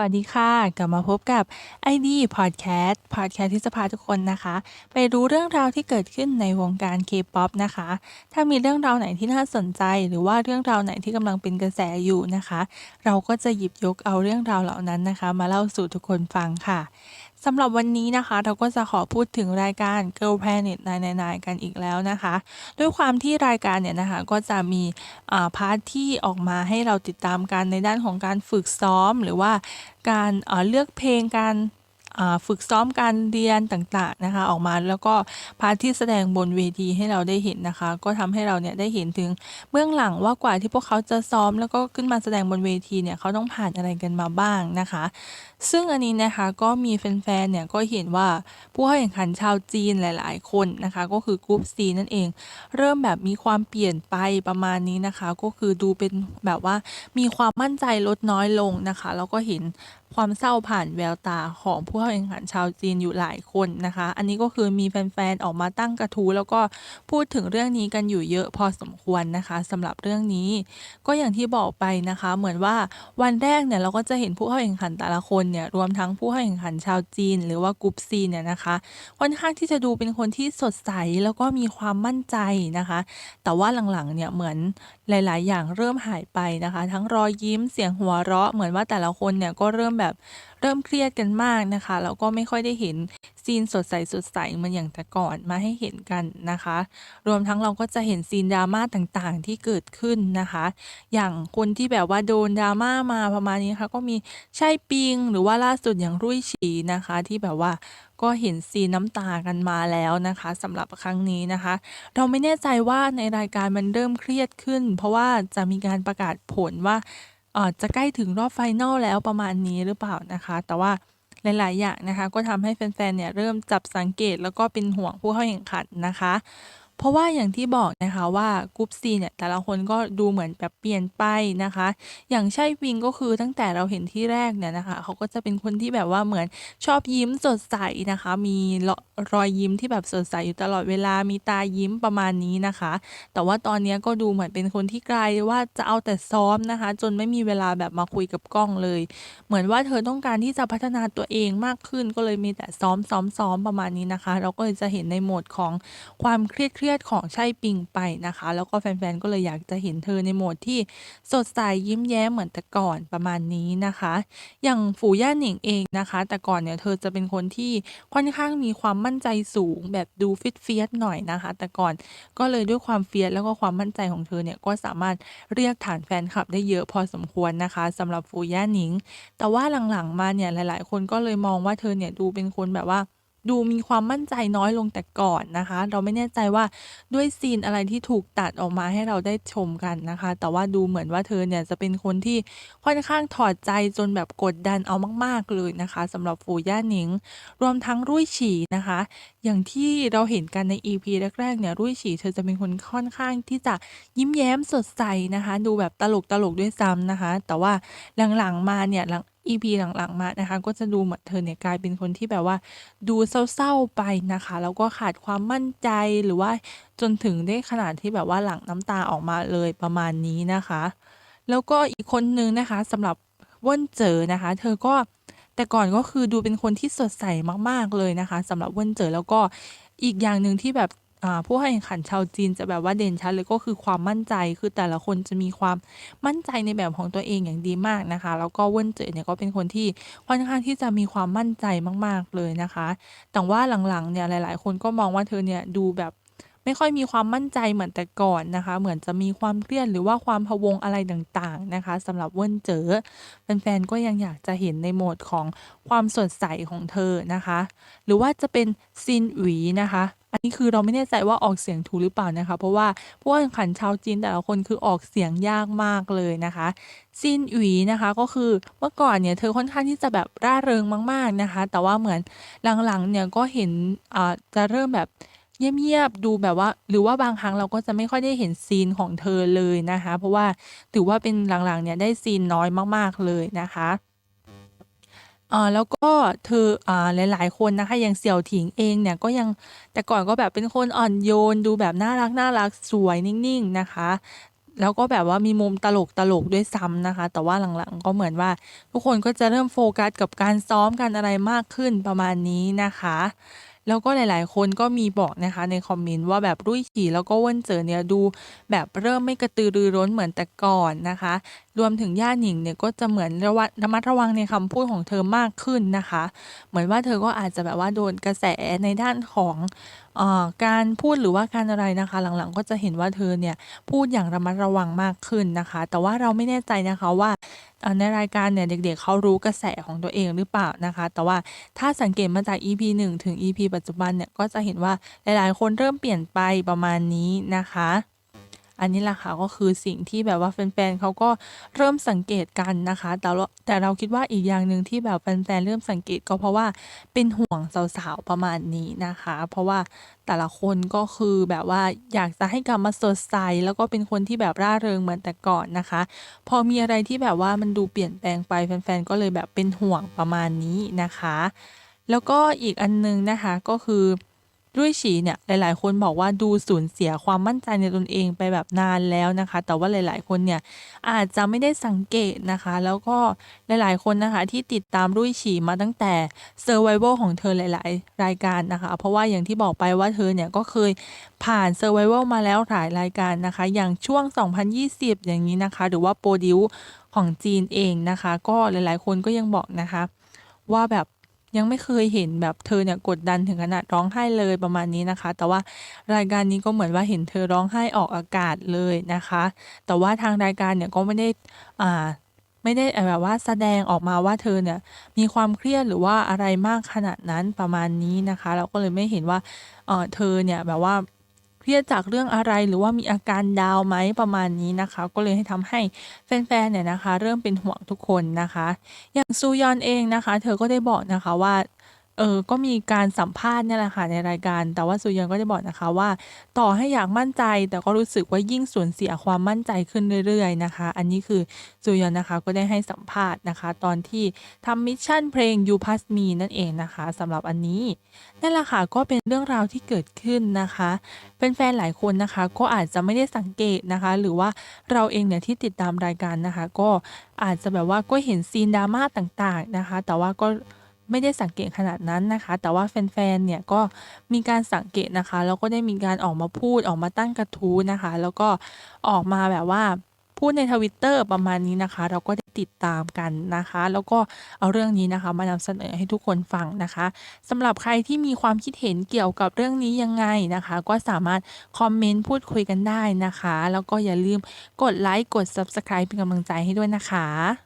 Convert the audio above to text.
วัสดีค่ะ กลับมาพบกับ ID Podcast Podcast ที่จะพาทุกคนนะคะ ไปรู้เรื่องราวที่เกิดขึ้นในวงการ K-POP นะคะ ถ้ามีเรื่องราวไหนที่น่าสนใจ หรือว่าเรื่องราวไหนที่กำลังเป็นกระแสอยู่นะคะ เราก็จะหยิบยกเอาเรื่องราวเหล่านั้นนะคะ มาเล่าสู่ทุกคนฟังค่ะ สำหรับวันนี้นะคะเราก็จะขอพูดถึงรายการ Girl Planet นายกันอีกแล้วนะคะ ด้วยความที่รายการเนี่ยนะคะก็จะมีพาร์ทที่ออกมาให้เราติดตามกันในด้านของการฝึกซ้อม หรือว่าการเลือกเพลงการ ฝึกซ้อมการเรียนต่างๆนะคะ ออกมาแล้วก็พาร์ทที่แสดงบนเวทีให้เราได้เห็นนะคะ ก็ทำให้เราเนี่ยได้เห็นถึงเบื้องหลังว่ากว่าที่พวกเขาจะซ้อมแล้วก็ขึ้นมาแสดงบนเวทีเนี่ยเขาต้องผ่านอะไรกันมาบ้างนะคะ ซึ่งอันนี้นะคะก็มีแฟนๆเนี่ยก็เห็นว่าผู้เข้าแข่งขันชาวจีนหลาย ๆ คนนะคะ ก็คือกรุ๊ปซีนั่นเอง เริ่มแบบมีความเปลี่ยนไปประมาณนี้นะคะ ก็คือดูเป็นแบบว่ามีความมั่นใจลดน้อยลงนะคะ แล้วก็เห็นความเศร้าผ่านแววตาของผู้เข้าแข่งขันชาวจีนอยู่หลายคนนะคะ อันนี้ก็คือมีแฟนๆออกมาตั้งกระทู้แล้วก็พูดถึงเรื่องนี้กันอยู่เยอะพอสมควรนะคะสำหรับเรื่องนี้ ก็อย่างที่บอกไปนะคะ เหมือนว่าวันแรกเนี่ยเราก็จะเห็นผู้เข้าแข่งขันแต่ละคนเนี่ยรวมทั้งผู้เข้าแข่งขันชาวจีน หรือว่ากรุ๊ปซีเนี่ยนะคะค่อนข้างที่จะดูเป็นคนที่สดใสแล้วก็มีความมั่นใจนะคะ แต่ว่าหลังๆเนี่ยเหมือน หลาย ๆ อย่างเริ่มหายไปนะคะ ทั้งรอยยิ้มเสียงหัวเราะ เหมือนว่าแต่ละคนเนี่ยก็เริ่มแบบเริ่มเครียดกันมากนะคะแล้วก็ไม่ค่อยได้เห็นซีนสดใสสดใสเหมือนอย่างแต่ก่อนมาให้เห็นกันนะคะ รวมทั้งเราก็จะเห็นซีนดราม่าต่างๆ ที่เกิดขึ้นนะคะ อย่างคนที่แบบว่าโดนดราม่ามาประมาณนี้ค่ะก็มีใช่ปิงหรือว่าล่าสุดอย่างรุ่ยฉีนะคะที่แบบว่า ก็เห็นซีนน้ำตากันมาแล้วนะคะสำหรับครั้งนี้นะคะ เราไม่แน่ใจว่าในรายการมันเริ่มเครียดขึ้น เพราะว่าจะมีการประกาศผลว่าจะใกล้ถึงรอบไฟนอลแล้วประมาณนี้หรือเปล่านะคะ แต่ว่าหลาย ๆ อย่างนะคะ ก็ทำให้แฟน ๆ เนี่ยเริ่มจับสังเกตแล้วก็เป็นห่วงผู้เข้าแข่งขันนะคะ เพราะว่าอย่างที่บอกนะคะว่ากรุ๊ปซีเนี่ยแต่ละคนก็ดูเหมือนแบบเปลี่ยนไปนะคะ อย่างใช่วิงก็คือตั้งแต่เราเห็นที่แรกเนี่ยนะคะเขาก็จะเป็นคนที่แบบว่าเหมือนชอบยิ้มสดใสนะคะ มีรอยยิ้มที่แบบสดใสอยู่ตลอดเวลามีตายิ้มประมาณนี้นะคะ แต่ว่าตอนนี้ก็ดูเหมือนเป็นคนที่ไกลว่าจะเอาแต่ซ้อมนะคะ จนไม่มีเวลาแบบมาคุยกับกล้องเลย เหมือนว่าเธอต้องการที่จะพัฒนาตัวเองมากขึ้นก็เลยมีแต่ซ้อมซ้อมซ้อมประมาณนี้นะคะ เราก็เลยจะเห็นในโหมดของความเครียดรียดของใช่ปิงไปนะคะ แล้วก็แฟนๆ ก็เลยอยากจะเห็นเธอในโหมดที่สดใสยิ้มแย้มเหมือนแต่ก่อนประมาณนี้นะคะ อย่างฝูย่าหนิงเองนะคะ แต่ก่อนเนี่ยเธอจะเป็นคนที่ค่อนข้างมีความมั่นใจสูงแบบดูฟิตเฟียสหน่อยนะคะ แต่ก่อนก็เลยด้วยความเฟียสแล้วก็ความมั่นใจของเธอเนี่ยก็สามารถเรียกฐานแฟนคลับได้เยอะพอสมควรนะคะสำหรับฝูย่าหนิง แต่ว่าหลังๆมาเนี่ยหลาย ๆ คนก็เลยมองว่าเธอเนี่ยดูเป็นคนแบบว่า ดูมีความมั่นใจน้อยลงแต่ก่อนนะคะ เราไม่แน่ใจว่าด้วยซีนอะไรที่ถูกตัดออกมาให้เราได้ชมกันนะคะ แต่ว่าดูเหมือนว่าเธอเนี่ยจะเป็นคนที่ค่อนข้างถอดใจจนแบบกดดันเอามาก ๆ เลยนะคะสำหรับฟูย่าหนิง รวมทั้งรุ่ยฉีนะคะ อย่างที่เราเห็นกันใน EP แรกๆเนี่ยรุ่ยฉีเธอจะเป็นคนค่อนข้างที่จะยิ้มแย้มสดใสนะคะ ดูแบบตลกตลกด้วยซ้ำนะคะ แต่ว่าหลังๆมาเนี่ยหลัง EP หลังๆมานะคะ ก็จะดูเหมือนเธอเนี่ยกลายเป็นคนที่แบบว่า ดูเศร้าๆไปนะคะ แล้วก็ขาดความมั่นใจหรือว่าจนถึงได้ขนาดที่แบบว่าหลั่งน้ำตาออกมาเลยประมาณนี้นะคะ แล้วก็อีกคนนึงนะคะสำหรับว่นเจอนะคะ เธอก็แต่ก่อนก็คือดูเป็นคนที่สดใสมากๆเลยนะคะสำหรับว่นเจอแล้วก็อีกอย่างหนึ่งที่แบบ ผู้แข่งขันชาวจีนจะแบบว่าเด่นชัดเลยก็คือความมั่นใจ คือแต่ละคนจะมีความมั่นใจในแบบของตัวเองอย่างดีมากนะคะ แล้วก็เว่นเจ๋อเนี่ยก็เป็นคนที่ค่อนข้างที่จะมีความมั่นใจมาก ๆเลยนะคะ แต่ว่าหลังๆเนี่ยหลาย ๆ คนก็มองว่าเธอเนี่ยดูแบบ ไม่ค่อยมีความมั่นใจเหมือนแต่ก่อนนะคะ เหมือนจะมีความเครียดหรือว่าความพะวงอะไรต่างๆนะคะสำหรับเว่นเจ๋อแฟนๆก็ยังอยากจะเห็นในโหมดของความสดใสของเธอนะคะ หรือว่าจะเป็นซินหวีนะคะอันนี้คือเราไม่แน่ใจว่าออกเสียงถูกหรือเปล่านะคะ เพราะว่าผู้แข่งขันชาวจีนแต่ละคนคือออกเสียงยากมากเลยนะคะซินหวีนะคะก็คือเมื่อก่อนเนี่ยเธอค่อนข้างที่จะแบบร่าเริงมาก ๆนะคะ แต่ว่าเหมือนหลังๆเนี่ยก็เห็นอ่าจะเริ่มแบบ เงียบๆดูแบบว่า หรือว่าบางครั้งเราก็จะไม่ค่อยได้เห็นซีนของเธอเลยนะคะ เพราะว่าถือว่าเป็นหลังๆเนี่ยได้ซีนน้อยมากๆเลยนะคะอ่าแล้วก็เธออ่าหลายๆคนนะคะอย่างเสี่ยวถิงเองเนี่ยก็ยังแต่ก่อนก็แบบเป็นคนอ่อนโยน ดูแบบน่ารักน่ารักสวยนิ่งๆนะคะ แล้วก็แบบว่ามีมุมตลกๆด้วยซ้ำนะคะ แต่ว่าหลังๆก็เหมือนว่า ทุกคนก็จะเริ่มโฟกัสกับการซ้อมกันอะไรมากขึ้นประมาณนี้นะคะ แล้วก็หลาย ๆ คนก็มีบอกนะคะในคอมเมนต์ว่าแบบรุ่ยฉี่แล้วก็เว่นเจอเนี่ยดูแบบเริ่มไม่กระตือรือร้นเหมือนแต่ก่อนนะคะ รวมถึงย่าหนิงเนี่ยก็จะเหมือนระวัดระมัดระวังในคำพูดของเธอมากขึ้นนะคะ เหมือนว่าเธอก็อาจจะแบบว่าโดนกระแสในด้านของออการพูดหรือว่าการอะไรนะคะ หลังๆ ก็จะเห็นว่าเธอเนี่ยพูดอย่างระมัดระวังมากขึ้นนะคะ แต่ว่าเราไม่แน่ใจนะคะว่าในรายการเนี่ยเด็กๆเขารู้กระแสของตัวเองหรือเปล่านะคะ แต่ว่าถ้าสังเกตมาจาก EP 1 ถึง EP ปัจจุบันเนี่ยก็จะเห็นว่าหลายๆ คนเริ่มเปลี่ยนไปประมาณนี้นะคะ อันนี้แหละค่ะก็คือสิ่งที่แบบว่าแฟนๆเขาก็เริ่มสังเกตกันนะคะ แต่เราแต่เราคิดว่าอีกอย่างหนึ่งที่แบบแฟนๆเริ่มสังเกตก็เพราะว่าเป็นห่วงสาวๆประมาณนี้นะคะ เพราะว่าแต่ละคนก็คือแบบว่าอยากจะให้กลับมาสดใสแล้วก็เป็นคนที่แบบร่าเริงเหมือนแต่ก่อนนะคะ พอมีอะไรที่แบบว่ามันดูเปลี่ยนแปลงไปแฟนๆก็เลยแบบเป็นห่วงประมาณนี้นะคะ แล้วก็อีกอันนึงนะคะก็คือ รุ่ยฉีเนี่ยหลาย ๆ คนบอกว่าดูสูญเสียความมั่นใจในตนเองไปแบบนานแล้วนะคะ แต่ว่าหลาย ๆ คนเนี่ยอาจจะไม่ได้สังเกตนะคะ แล้วก็หลาย ๆ คนนะคะที่ติดตามรุ่ยฉีมาตั้งแต่ Survival ของเธอหลาย ๆ รายการนะคะ เพราะว่าอย่างที่บอกไปว่าเธอเนี่ยก็เคยผ่าน Survival มาแล้วหลายรายการนะคะ อย่างช่วง 2020 อย่างนี้นะคะ หรือว่าโปรดิวของจีนเองนะคะ ก็หลาย ๆ คนก็ยังบอกนะคะ ว่าแบบ ยังไม่เคยเห็นแบบเธอเนี่ยกดดันถึงขนาดร้องไห้เลยประมาณนี้นะคะ แต่ว่ารายการนี้ก็เหมือนว่าเห็นเธอร้องไห้ออกอากาศเลยนะคะ แต่ว่าทางรายการเนี่ยก็ไม่ได้อ่าไม่ได้แบบว่าแสดงออกมาว่าเธอเนี่ยมีความเครียดหรือว่าอะไรมากขนาดนั้นประมาณนี้นะคะ เราก็เลยไม่เห็นว่าเออเธอเนี่ยแบบว่า รียดจากเรื่องอะไรหรือว่ามีอาการดาวไหมประมาณนี้นะคะ ก็เลยให้ทำให้แฟนๆเนี่ยนะคะ เริ่มเป็นห่วงทุกคนนะคะ อย่างซูยอนเองนะคะ เธอก็ได้บอกนะคะว่า เออก็มีการสัมภาษณ์เนี่ยแหละค่ะในรายการ แต่ว่าซูยอนก็ได้บอกนะคะว่า ต่อให้อยากมั่นใจ แต่ก็รู้สึกว่ายิ่งสูญเสียความมั่นใจขึ้นเรื่อยๆนะคะ อันนี้คือซูยอนนะคะก็ได้ให้สัมภาษณ์นะคะ ตอนที่ทำมิชชั่นเพลง You Pass Me นั่นเองนะคะสำหรับอันนี้นั่นแหละค่ะก็เป็นเรื่องราวที่เกิดขึ้นนะคะแฟนๆหลายคนนะคะ ก็อาจจะไม่ได้สังเกตนะคะ หรือว่าเราเองเนี่ยที่ติดตามรายการนะคะ ก็อาจจะแบบว่าก็เห็นซีนดราม่าต่างๆนะคะ แต่ว่าก็ ไม่ได้สังเกตขนาดนั้นนะคะ แต่ว่าแฟนๆเนี่ยก็มีการสังเกตนะคะ แล้วก็ได้มีการออกมาพูดออกมาตั้งกระทู้นะคะ แล้วก็ออกมาแบบว่าพูดในทวิตเตอร์ประมาณนี้นะคะ เราก็ได้ติดตามกันนะคะ แล้วก็เอาเรื่องนี้นะคะ มานำเสนอให้ทุกคนฟังนะคะสำหรับใครที่มีความคิดเห็นเกี่ยวกับเรื่องนี้ยังไงนะคะ ก็สามารถคอมเมนต์พูดคุยกันได้นะคะ แล้วก็อย่าลืมกดไลค์กด Subscribe เป็นกำลังใจให้ด้วยนะคะ